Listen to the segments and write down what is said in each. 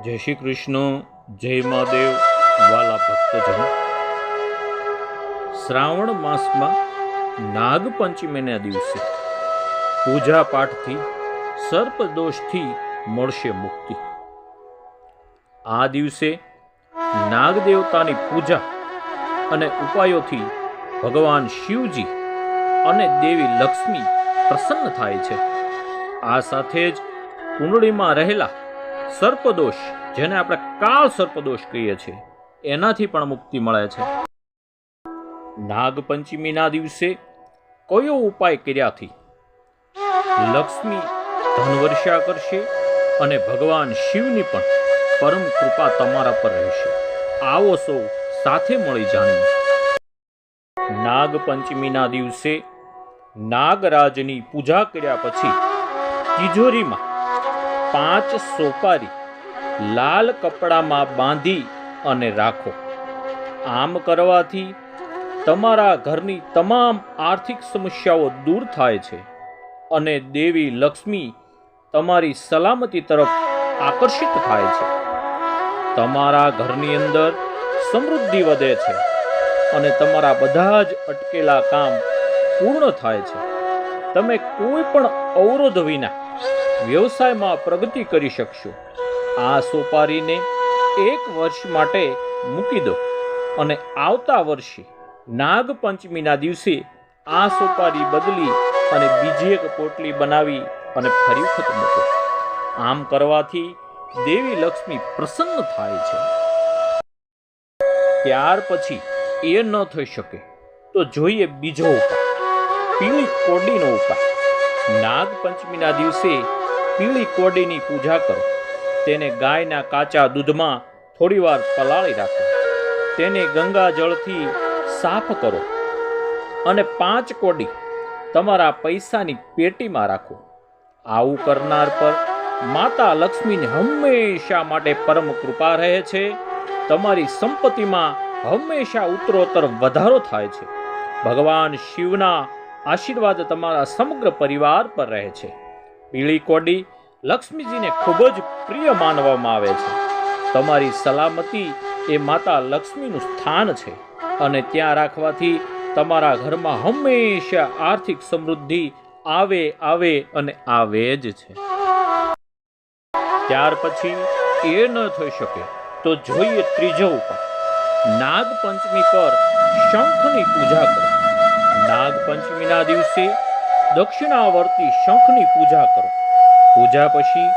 જય શ્રી કૃષ્ણ, જય મહાદેવ, વાલા ભક્તજન. શ્રાવણ માસમાં નાગપંચમીના દિવસે પૂજા પાઠથી સર્પદોષથી મળશે મુક્તિ. આ દિવસે નાગદેવતાની પૂજા અને ઉપાયોથી ભગવાન શિવજી અને દેવી લક્ષ્મી પ્રસન્ન થાય છે. આ સાથે જ કુંડળીમાં રહેલા સર્પદોષ, જેને આપણે કાળ સર્પદોષ કહીએ છીએ, એનાથી પણ મુક્તિ મળે છે. નાગપંચમીના દિવસે કયો ઉપાય કર્યાથી લક્ષ્મી ધનવર્ષા કરશે અને ભગવાન શિવની પણ પરમ કૃપા તમારા પર રહેશે. આવો સૌ સાથે મળી જાણીએ. નાગપંચમીના દિવસે નાગરાજની પૂજા કર્યા પછી તિજોરીમાં પાંચ સોપારી લાલ કપડામાં બાંધી અને રાખો. આમ કરવાથી તમારા ઘરની તમામ આર્થિક સમસ્યાઓ દૂર થાય છે અને દેવી લક્ષ્મી તમારી સલામતી તરફ આકર્ષિત થાય છે. તમારા ઘરની અંદર સમૃદ્ધિ વધે છે અને તમારા બધા જ અટકેલા કામ પૂર્ણ થાય છે. તમે કોઈ પણ અવરોધ વિના વ્યવસાયમાં પ્રગતિ કરી શકશો. આ સોપારીને એક વર્ષ માટે મૂકી દો અને આવતા વર્ષે નાગપંચમીના દિવસે આ સોપારી બદલી અને બીજી એક પોટલી બનાવી અને ફરી વખત મૂકો. આમ કરવાથી દેવી લક્ષ્મી પ્રસન્ન થાય છે. ત્યાર પછી એ ન થઈ શકે તો જોઈએ બીજો ઉપાય. પીળી કોડીનો ઉપાય. નાગપંચમીના દિવસે પીળી કોડીની પૂજા કરો. તેને ગાયના કાચા દૂધમાં થોડીવાર પલાળી રાખો. તેને ગંગા જળથી સાફ કરો. અને પાંચ કોડી તમારા પૈસાની પેટીમાં રાખો. આવું કરનાર પર માતા લક્ષ્મીને હંમેશા માટે પરમ કૃપા રહે છે. તમારી સંપત્તિમાં હંમેશા ઉત્તરોત્તર વધારો થાય છે. ભગવાન શિવના આશીર્વાદ તમારા સમગ્ર પરિવાર પર રહે છે. પીળી કોડી લક્ષ્મીજીને ખૂબ જ પ્રિય માનવામાં આવે છે. તમારી સલામતી એ માતા લક્ષ્મીનું સ્થાન છે અને ત્યાં રાખવાથી તમારા ઘરમાં હંમેશા આર્થિક સમૃદ્ધિ આવે આવે અને આવે જ છે. ત્યાર પછી એ ન થઈ શકે તો જોઈએ ત્રીજો ઉપાય. નાગપંચમી પર શંખની પૂજા કરો. નાગપંચમીના દિવસે દક્ષિણાવર્તી શંખની પૂજા કરો. પૂજા પછી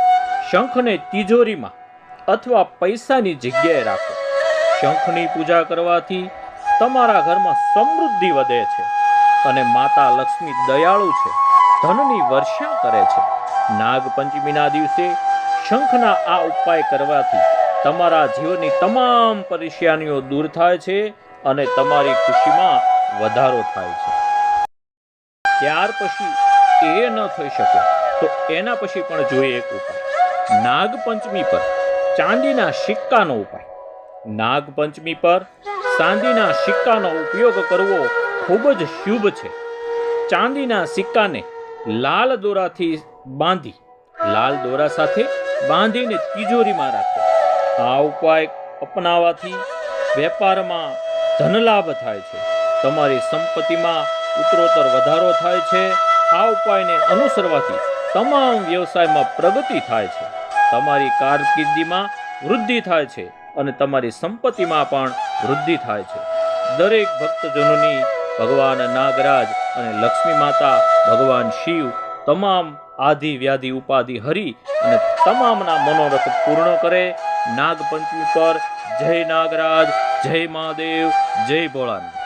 શંખને તિજોરીમાં અથવા પૈસાની જગ્યાએ રાખો. શંખની પૂજા કરવાથી તમારા ઘરમાં સમૃદ્ધિ વધે છે અને માતા લક્ષ્મી દયાળુ છે, ધનની વર્ષા કરે છે. નાગપંચમીના દિવસે શંખના આ ઉપાય કરવાથી તમારા જીવનની તમામ પરેશાનીઓ દૂર થાય છે અને તમારી ખુશીમાં વધારો થાય છે. ત્યાર પછી એ ન થઈ શકે, તો એના પછી પણ જોઈએ એક ઉપાય. નાગપંચમી પર ચાંદીના સિક્કાનો ઉપાય. નાગપંચમી પર ચાંદીના સિક્કાનો ઉપયોગ કરવો ખૂબ જ શુભ છે. ચાંદીના સિક્કાને લાલ દોરાથી બાંધી, લાલ દોરા સાથે બાંધીને તિજોરીમાં રાખો આ ઉપાય અપનાવવાથી વેપારમાં ધનલાભ થાય છે. તમારી સંપત્તિમાં ઉત્તરોત્તર વધારો થાય છે. આ ઉપાયને અનુસરવાથી તમામ વ્યવસાયમાં પ્રગતિ થાય છે. તમારી કારકિર્દીમાં વૃદ્ધિ થાય છે અને તમારી સંપત્તિમાં પણ વૃદ્ધિ થાય છે. દરેક ભક્તજનોની ભગવાન નાગરાજ અને લક્ષ્મી માતા, ભગવાન શિવ, તમામ આધિ વ્યાધિ ઉપાધિ હરી અને તમામના મનોરથ પૂર્ણ કરે. નાગપંચમી પર જય નાગરાજ, જય મહાદેવ, જય ભોળાનાથ.